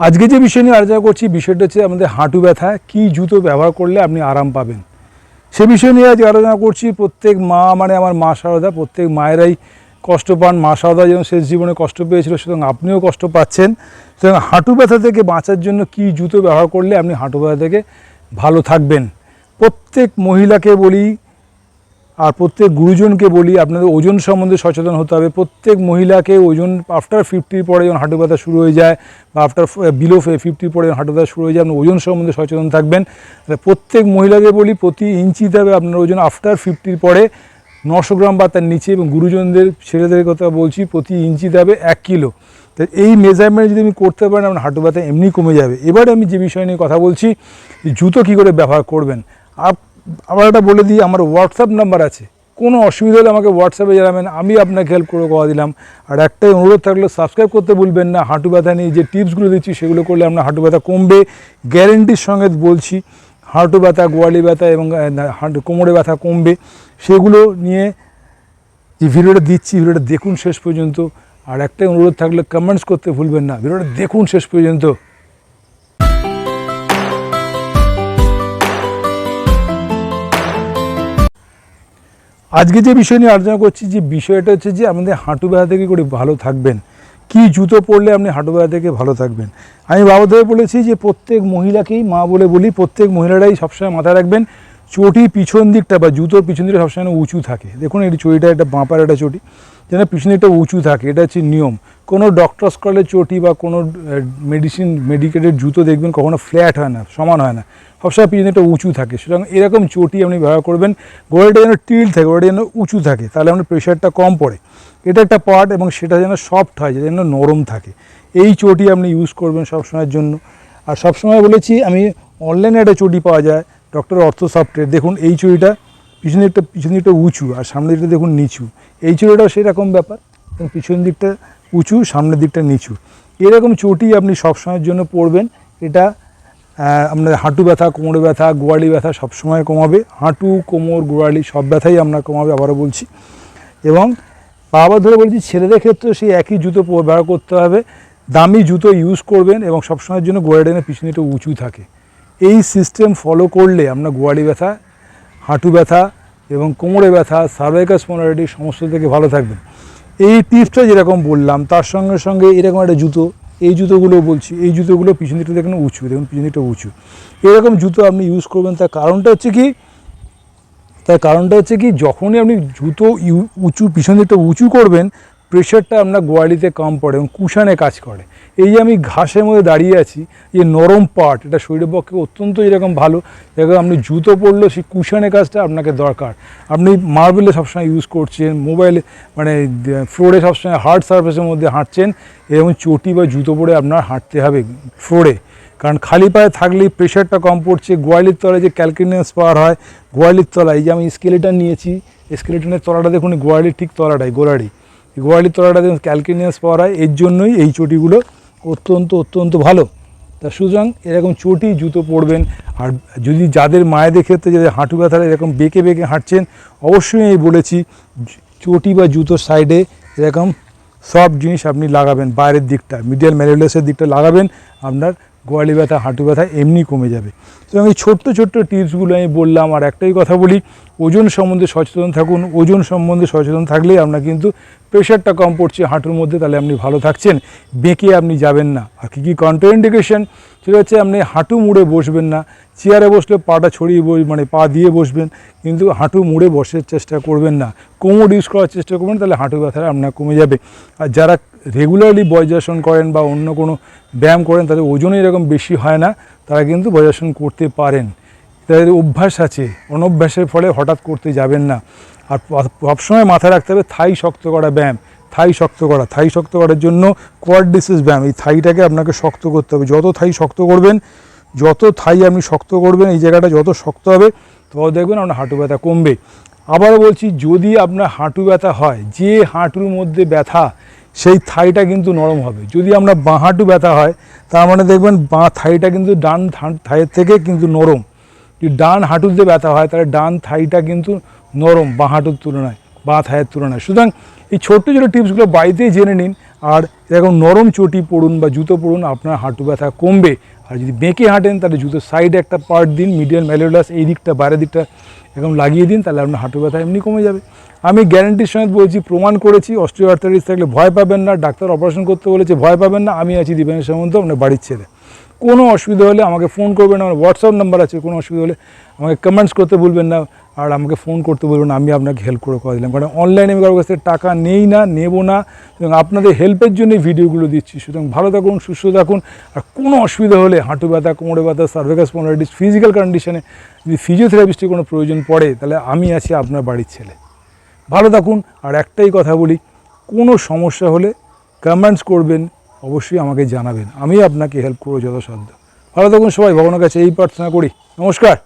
আজকে যে বিষয় নিয়ে আলোচনা করছি, বিষয়টা হচ্ছে আমাদের হাঁটু ব্যথা, কী জুতো ব্যবহার করলে আপনি আরাম পাবেন? সে বিষয় নিয়ে আজকে আলোচনা করছি, প্রত্যেক মা মানে আমার মা সারদা, প্রত্যেক মায়েরাই কষ্ট পান। মা সারদা যেমন শেষ জীবনে কষ্ট পেয়েছিল সুতরাং আপনিও কষ্ট পাচ্ছেন। সুতরাং হাঁটু ব্যথা থেকে বাঁচার জন্য কী জুতো ব্যবহার করলে আপনি হাঁটু ব্যথা থেকে ভালো থাকবেন? প্রত্যেক মহিলাকে বলি আর প্রত্যেক গুরুজনকে বলি, আপনাদের ওজন সম্বন্ধে সচেতন হতে হবে। প্রত্যেক মহিলাকে ওজন আফটার ফিফটির পরে যখন হাঁটু ব্যথা শুরু হয়ে যায়, বা আফটার বিলো ফিফটির পরে যখন হাঁটু ব্যথা শুরু হয়ে যায় আপনি ওজন সম্বন্ধে সচেতন থাকবেন। প্রত্যেক মহিলাকে বলি, প্রতি ইঞ্চিতে হবে আপনার ওজন আফটার ফিফটির পরে নশো গ্রাম বা তার নিচে এবং গুরুজনদের, ছেলেদের কথা বলছি, প্রতি ইঞ্চিতে হবে এক কিলো। তো এই মেজারমেন্ট যদি আমি করতে পারেন, আপনার হাঁটু ব্যথা এমনি কমে যাবে। এবার আমি যে বিষয় নিয়ে কথা বলছি জুতো কী করে ব্যবহার করবেন? আপ আবার একটা বলে দিই, আমার হোয়াটসঅ্যাপ নাম্বার আছে। কোনো অসুবিধা হলে আমাকে হোয়াটসঅ্যাপে জানাবেন, আমি আপনাকে হেল্প করে কথা দিলাম। আর একটাই অনুরোধ থাকলে সাবস্ক্রাইব করতে ভুলবেন না। হাঁটু ব্যথা নিয়ে যে টিপসগুলো দিচ্ছি, সেগুলো করলে আপনার হাঁটু ব্যথা কমবে। গ্যারেন্টির সঙ্গে বলছি, হাঁটু ব্যথা, গোয়ালি ব্যথা এবং হাঁটু, কোমরে ব্যথা কমবে। সেগুলো নিয়ে যে ভিডিওটা দিচ্ছি, ভিডিওটা দেখুন শেষ পর্যন্ত। আর একটাই অনুরোধ থাকলে কমেন্টস করতে ভুলবেন না। ভিডিওটা দেখুন শেষ পর্যন্ত। আজকে যে বিষয় নিয়ে আলোচনা করছি, যে বিষয়টা হচ্ছে যে আমাদের হাঁটু ব্যথা থেকে করে ভালো থাকবেন। কি জুতো পরলে আপনি হাঁটু ব্যথা থেকে ভালো থাকবেন? আমি বাবাধরে বলেছি যে প্রত্যেক মহিলাকেই মা বলে বলি, প্রত্যেক মহিলারাই সবসময় মাথায় রাখবেন, চটি পিছন দিকটা বা জুতোর পিছন দিকটা সবসময় উঁচু থাকে। দেখুন, এই চটিটা একটা বাঁপার একটা চটি, যেন পিছন দিকটা উঁচু থাকে, এটা হচ্ছে নিয়ম। কোনো ডক্টরস কলের চটি বা কোনো মেডিসিন মেডিকেটেড জুতো দেখবেন কখনো ফ্ল্যাট হয় না, সমান হয় না। সবসময় পিছনে একটা উঁচু থাকে। সুতরাং এরকম চটি আপনি ব্যবহার করবেন, গোড়াটা যেন টিল থাকে, গোড়াটা যেন উঁচু থাকে, তাহলে আপনার প্রেশারটা কম পড়ে। এটা একটা পার্ট এবং সেটা যেন সফট হয়, যেন নরম থাকে। এই চটি আপনি ইউজ করবেন সবসময়ের জন্য। আর সবসময় বলেছি, আমি অনলাইনে একটা চটি পাওয়া যায় ডক্টর অর্থ সফটের দেখুন, এই চটিটা পিছনে একটা, পিছন দিকটা উঁচু আর সামনের দিকটা দেখুন নিচু। এই চটিটাও সেরকম ব্যাপার, এবং পিছন দিকটা উঁচু, সামনের দিকটা নিচু। এরকম চটি আপনি সবসময়ের জন্য পরবেন। এটা আপনার হাঁটু ব্যথা, কোমরে ব্যথা গোয়ালি ব্যথা সবসময় কমাবে। হাঁটু, কোমর, গোড়ালি সব ব্যথাই আপনার কমাবে আবারও বলছি। এবং বাবা ধরে বলছি, ছেলেদের ক্ষেত্রে সেই একই জুতো ব্যবহার করতে হবে। দামি জুতো ইউজ করবেন এবং সবসময়ের জন্য গোয়ালিটানের পিছনে একটু উঁচু থাকে। এই সিস্টেম ফলো করলে আপনার গোয়ালি ব্যথা, হাঁটু ব্যথা এবং কোমরে ব্যথা সার্ভাইকাল স্পন্ডাইটিস সমস্ত থেকে ভালো থাকবেন। এই টিপসটা যেরকম বললাম, তার সঙ্গে সঙ্গে এরকম একটা জুতো এই জুতোগুলো বলছি, এই জুতোগুলো পিছন দিকটা দেখুন উঁচু, দেখুন পিছন দিকটা উঁচু। এরকম জুতো আপনি ইউজ করবেন, তার কারণটা হচ্ছে কি, তার কারণটা হচ্ছে কি, যখনই আপনি জুতো উঁচু, পিছন দিকটা উঁচু করবেন প্রেশারটা আপনার গোয়ালিতে কম পড়ে এবং কুশানে কাজ করে। এই যে আমি ঘাসের মধ্যে দাঁড়িয়ে আছি, যে নরম পার্ট এটা শরীরের পক্ষে অত্যন্ত এরকম ভালো এরকম আপনি জুতো পরলেও সেই কুশানে কাজটা আপনাকে দরকার। আপনি মার্বেলে সবসময় ইউজ করছেন মোবাইলে মানে ফ্লোরে সবসময় হার্ড সার্ফেসের মধ্যে হাঁটছেন, এরকম চটি বা জুতো পরে আপনার হাঁটতে হবে ফ্লোরে কারণ খালি পায়ে থাকলেই প্রেশারটা কম পড়ছে। গোয়ালির তলায় যে ক্যালকিনিয়াস পাওয়ার হয়, গোয়ালির তলায় যে আমি স্কেলেটন নিয়েছি স্কেলেটনের তলাটা দেখুন, গোয়ালির ঠিক তলাটাই গোড়াড়ি এই গোয়ালির তলাটা দেখুন, ক্যালকিনিয়াস পাওয়ার হয় এর জন্যই এই চটিগুলো অত্যন্ত অত্যন্ত ভালো। তা সুতরাং এরকম চটি, জুতো পরবেন। আর যদি যাদের মায়েদের ক্ষেত্রে যাদের হাঁটু ব্যথার এরকম বেঁকে বেঁকে হাঁটছেন, অবশ্যই আমি বলেছি, চটি বা জুতোর সাইডে এরকম সব জিনিস আপনি লাগাবেন। বাইরের দিকটা, মিডিয়াল ম্যারিলেসের দিকটা লাগাবেন। আপনার গোয়ালি ব্যথা, হাঁটু ব্যথা এমনি কমে যাবে। সুতরাং এই ছোট্ট ছোট্ট টিপসগুলো আমি বললাম, আর একটাই কথা বলি, ওজন সম্বন্ধে সচেতন থাকুন। ওজন সম্বন্ধে সচেতন থাকলেই আপনার কিন্তু প্রেশারটা কম পড়ছে, হাঁটুর মধ্যে, তাহলে আপনি ভালো থাকছেন। বেঁকে আপনি যাবেন না। আর কী কী কন্ট্রাইন্ডিকেশন সেটা হচ্ছে আপনি হাঁটু মুড়ে বসবেন না। চেয়ারে বসলে পাটা ছড়িয়ে মানে পা দিয়ে বসবেন, কিন্তু হাঁটু মুড়ে বসার চেষ্টা করবেন না। কোমর ইউজ করার চেষ্টা করবেন, তাহলে হাঁটু ব্যথাটা আপনার কমে যাবে। আর যারা রেগুলারলি বজ্রাসন করেন বা অন্য কোনো ব্যায়াম করেন, তাদের ওজনই এরকম বেশি হয় না, তারা কিন্তু বজ্রাসন করতে পারেন। তাদের অভ্যাস আছে, অনভ্যাসের ফলে হঠাৎ করতে যাবেন না। আর সবসময় মাথায় রাখতে হবে থাই শক্ত করা ব্যায়াম, থাই শক্ত করা। থাই শক্ত করার জন্য কোয়াড্রিসিস ব্যায়াম, এই থাইটাকে আপনাকে শক্ত করতে হবে। যত থাই শক্ত করবেন, যত থাই আপনি শক্ত করবেন, এই জায়গাটা যত শক্ত হবে, তত দেখবেন আপনার হাঁটু ব্যথা কমবে। আবার বলছি, যদি আপনার হাঁটু ব্যথা হয়, যে হাঁটুর মধ্যে ব্যথা সেই থাইটা কিন্তু নরম হবে। যদি আমরা বাঁ হাঁটু ব্যথা হয়, তার মানে দেখবেন বাঁ থাইটা কিন্তু ডান থাইয়ের থেকে কিন্তু নরম। যদি ডান হাঁটুতে ব্যথা হয়, তাহলে ডান থাইটা কিন্তু নরম বাঁ হাঁটুর তুলনায়, বাঁ থাইয়ের তুলনায়। সুতরাং এই ছোট্ট ছোটো টিপসগুলো বাড়িতেই জেনে নিন, আর এরকম নরম চটি পড়ুন বা জুতো পড়ুন, আপনার হাঁটু ব্যথা কমবে। আর যদি বেঁকে হাঁটেন, তাহলে জুতোর সাইডে একটা পার্ট দিন, মিডিয়াল ম্যালোডাস এই দিকটা, বাইরের দিকটা এরকম লাগিয়ে দিন, তাহলে আপনার হাঁটু ব্যথা এমনি কমে যাবে। আমি গ্যারান্টির সঙ্গে বলছি প্রমাণ করেছি অস্ট্রিওআর্থাইটিস থাকলে ভয় পাবেন না ডাক্তার অপারেশন করতে বলেছে ভয় পাবেন না আমি আছি দীপেন সামন্ত আপনার বাড়ির ছেলে। কোনো অসুবিধা হলে আমাকে ফোন করবেন না আমার হোয়াটসঅ্যাপ নাম্বার আছে কোনো অসুবিধা হলে আমাকে কমেন্টস করতে বলবেন না আর আমাকে ফোন করতে বলবেন না, আমি আপনাকে হেল্প করে করে দিলাম। কারণ অনলাইনে আমি কারোর কাছ থেকে টাকা নেই না নেব না এবং আপনাদের হেল্পের জন্যই ভিডিওগুলো দিচ্ছি। সুতরাং ভালো থাকুন সুস্থ থাকুন আর কোনো অসুবিধা হলে হাঁটু ব্যথা কোমরে ব্যথা সার্ভিকাস স্পন্ডাইটিস ফিজিক্যাল কন্ডিশনে যদি ফিজিওথেরাপিস্টের কোনো প্রয়োজন পড়ে তাহলে আমি আছি আপনার বাড়ির ছেলে। ভালো থাকুন। আর একটাই কথা বলি, কোনো সমস্যা হলে কমেন্টস করবেন, অবশ্যই আমাকে জানাবেন। আমি আপনাকে হেল্প করব যথাসাধ্য। ভালো থাকুন সবাই, ভগবানের কাছে এই প্রার্থনা করি। নমস্কার।